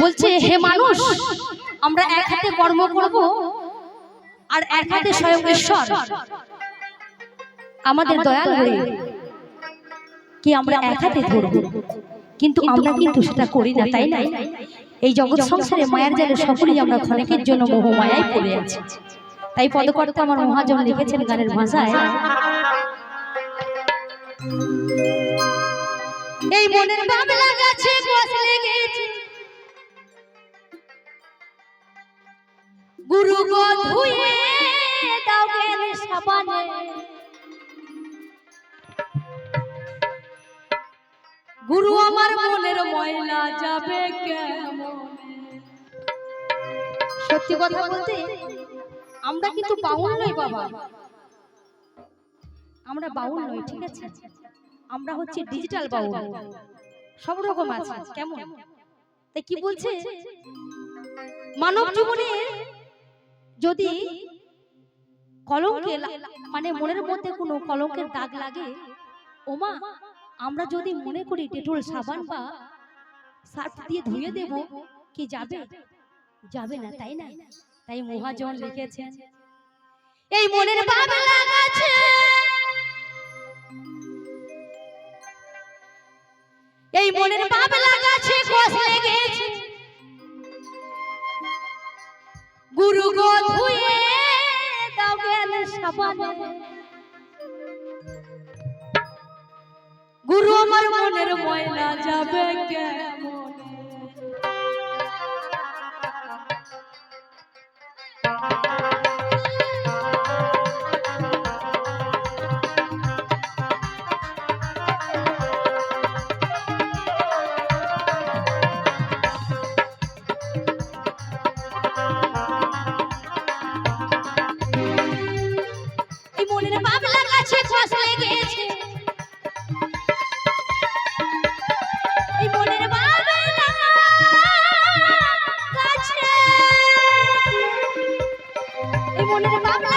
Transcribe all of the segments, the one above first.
বলছে হে মানুষ আমরা এক হাতে কর্ম করব আর এক হাতে স্বয়ং ঈশ্বর। আমাদের দয়াল হয়ে কি আমরা এক হাতে ধরব? কিন্তু আমরা কিন্তু সেটা করি না তাই না এই জগৎ সংসারে মায়ার জালে সকলেই আমরা ক্ষণিকের জন্য মোহ মায়ায় পড়ে আছি। তাই পদকর্তা আমার মহাজন লিখেছেন গানের ভাষায়। এই মনের বাবলা গাছে বসলে গেছে। গুরু গো ধুয়ে দাও গেল সাবানে। গুরু আমার মনের ময়লা যাবে কেমন? সত্যি কথা বলতে আমরা কিন্তু বাউল নই বাবা। আমরা বাউল নই ঠিক আছে? আমরা হচ্ছে ডিজিটাল বাউল। সব রকম আছে কেমন? তাই কি বলছে? মানব জীবনে যদি কলঙ্কে মানে মনের মধ্যে কোনো কলঙ্কের দাগ লাগে ওমা আমরা যদি মনে করি ডেটল সাবান বা সার্ফ দিয়ে ধুয়ে দেব কি যাবে? যাবে? না তাই না তাই মহাজন লিখেছেন এই মনের বাবলা গাছে এই মনের বাবলা গাছে কষ লেগেছে গুরু গো দাও গেল সাবানে। গুরু আমার মনের ময়লা যাবে কেমন?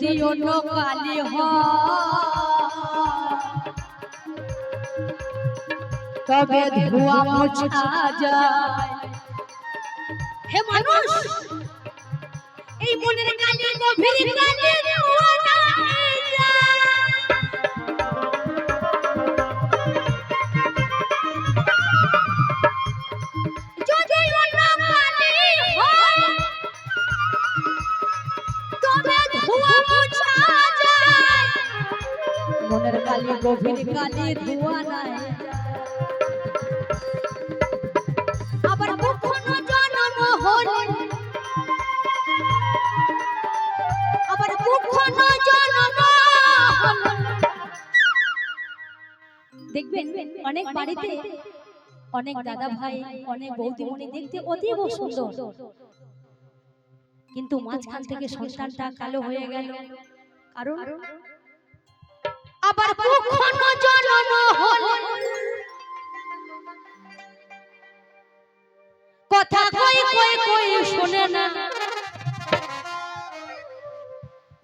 যদি অন্য কালি হ। তবে ধোয়া মোছা যায়। হে মানুষ, এই মনের কালি গভীর কালি ধোয়া গভীর কালি ধোঁয়া নাই। আবার কখনো জন্ম হলে আবার কখনো জন্ম হলে দেখবেন অনেক বাড়িতে অনেক দাদা ভাই অনেক বৌদিমণি দেখতে অতীব সুন্দর। কিন্তু মাঝখান থেকে সন্তানটা কালো হয়ে গেল। কারণ আবার কখনো জন্ম হলে কথা কই কই কই শুনে না।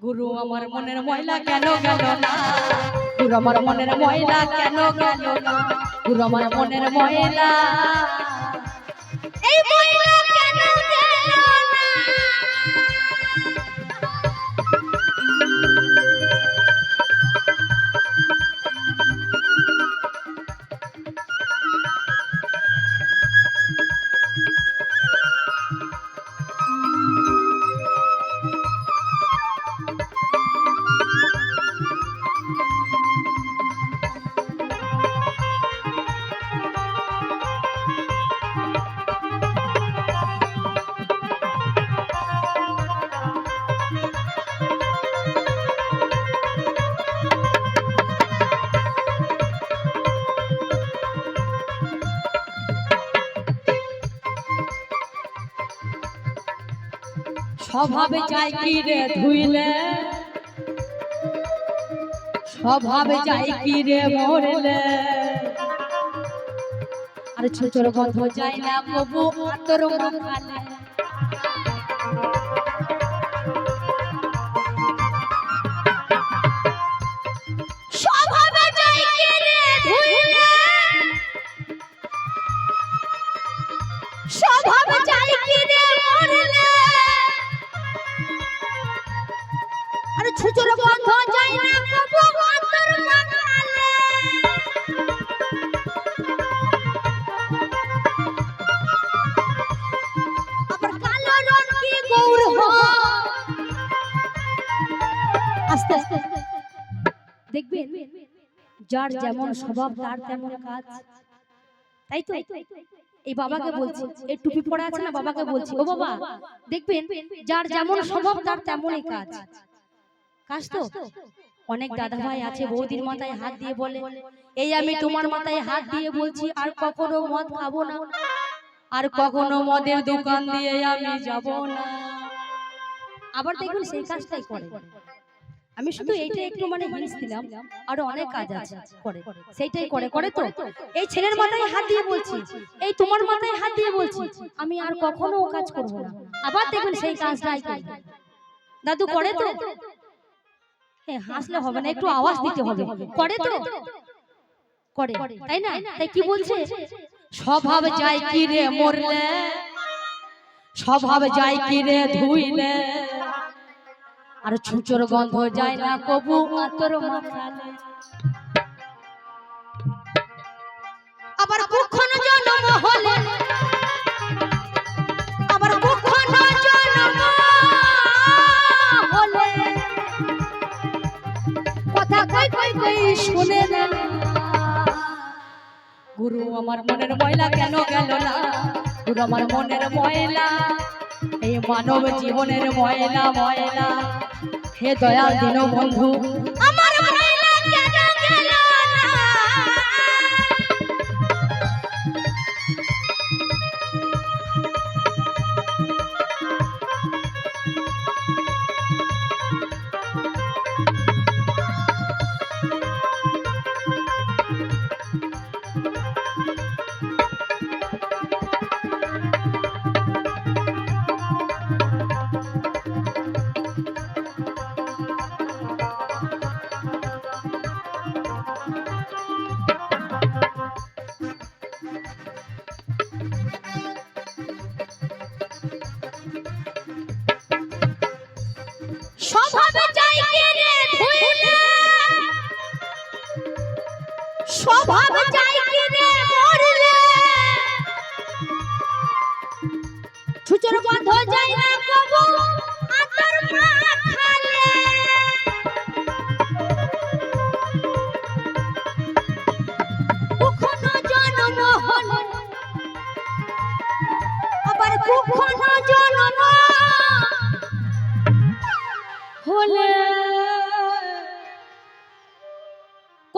গুরু আমার মনের ময়লা কেন গেল না? গুরু আমার মনের ময়লা কেন গেল না? গুরু আমার মনের ময়লা। এই ময়লা স্বভাবে যাই কি রে ধুইলে? স্বভাবে যাই কি রে মরলে? আর ছোট গন্ধ যাই না কবু তোর মাখালে। যার যেমন স্বভাব তার তেমন কাজ। তাই তো? এই বাবাকে বলছি এই টুপি পরা আছে না বাবাকে বলছি? ও বাবা দেখবেন যার যেমন স্বভাব তার তেমনই কাজ। কাজ। তো? অনেক দাদা ভাই আছে বৌদির মাথায় হাত দিয়ে বলে এই আমি তোমার মাথায় হাত দিয়ে বলছি আর কখনো মদ খাব না। আর কখনো মদের দোকান দিয়ে আমি যাব না। আবার দেখবেন সেই কাজটাই করে। আমি শুধু এইটা একটু মানে হিন্স দিলাম আরও অনেক কাজ আছে করে। সেইটাই করে করে তো? এই ছেলের মাথায় হাত দিয়ে বলছি। এই তোমার মাথায় হাত দিয়ে বলছি। আমি আর কখনো ও কাজ করব না। আবার দেখবেন সেই কাজটাই করে দাদু করে তো? হ্যাঁ হাসলে হবে না একটু আওয়াজ দিতে হবে। করে তো? করে তাই না? তাই কি বলছে? স্বভাব যায় কি রে মরলে? স্বভাব যায় কি রে ধুইলে? আর ছুচোর গন্ধ যায় না কবু আতর মাখালে আবার কখনো জন্ম হলে আবার কখনো জন্ম হলে। কথা কই কই কই শুনে না। গুরু আমার মনের ময়লা কেন গেল না? গুরু আমার মনের ময়লা মানব জীবনের ময়না ময়না হে দয়াল দিন বন্ধু আমার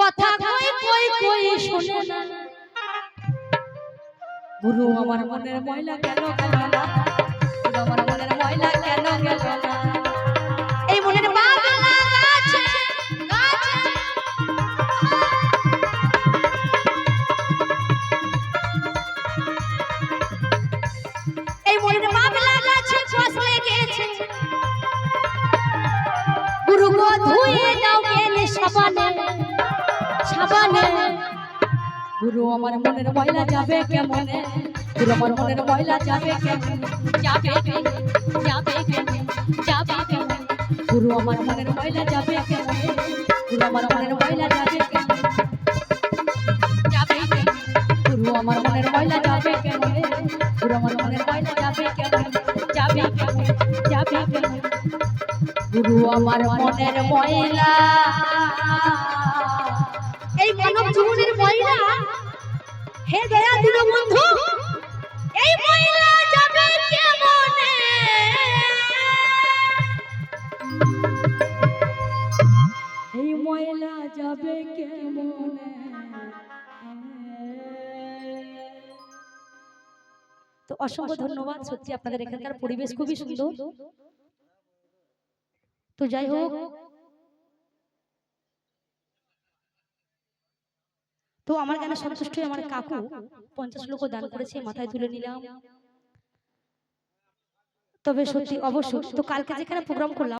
কথা কই কই কই, শুনে না। গুরু, আমার মনের ময়লা কেন গেল না? গুরু, আমার মনের ময়লা কেন গেল না? এই মনের বাগলা গাছে গাছে এই মনের বাগলা গাছে ফাঁস লেগেছে গুরু, গো, ধুয়ে দাও গেলে সাবানে। গুরু আমার মনের ময়লা যাবে কেমনে গুরু আমার মনের ময়লা যাবে কেমনে যাবে যাবে যাবে গুরু আমার মনের ময়লা যাবে কেমনে গুরু আমার মনের ময়লা যাবে কেমনে যাবে গুরু আমার মনের ময়লা যাবে কেমনে গুরু আমার মনের ময়লা যাবে কেমনে যাবে যাবে গুরু আমার মনের ময়লা এই মানব জীবনের ময়লা হে দয়া দিল বন্ধু, এই ময়লা যাবে কেমনে? এই ময়লা যাবে কেমনে? তো অসংখ্য ধন্যবাদ, সত্যি আপনাদের এখানকার পরিবেশ খুবই সুন্দর। তো যাই হোক তো আমার গানে সন্তুষ্ট আমার কাকু পঞ্চাশ লোক দান করেছে, মাথায় তুলে নিলাম। তবে সত্যি অবশ্য তো কালকে যেখানে প্রোগ্রাম করলাম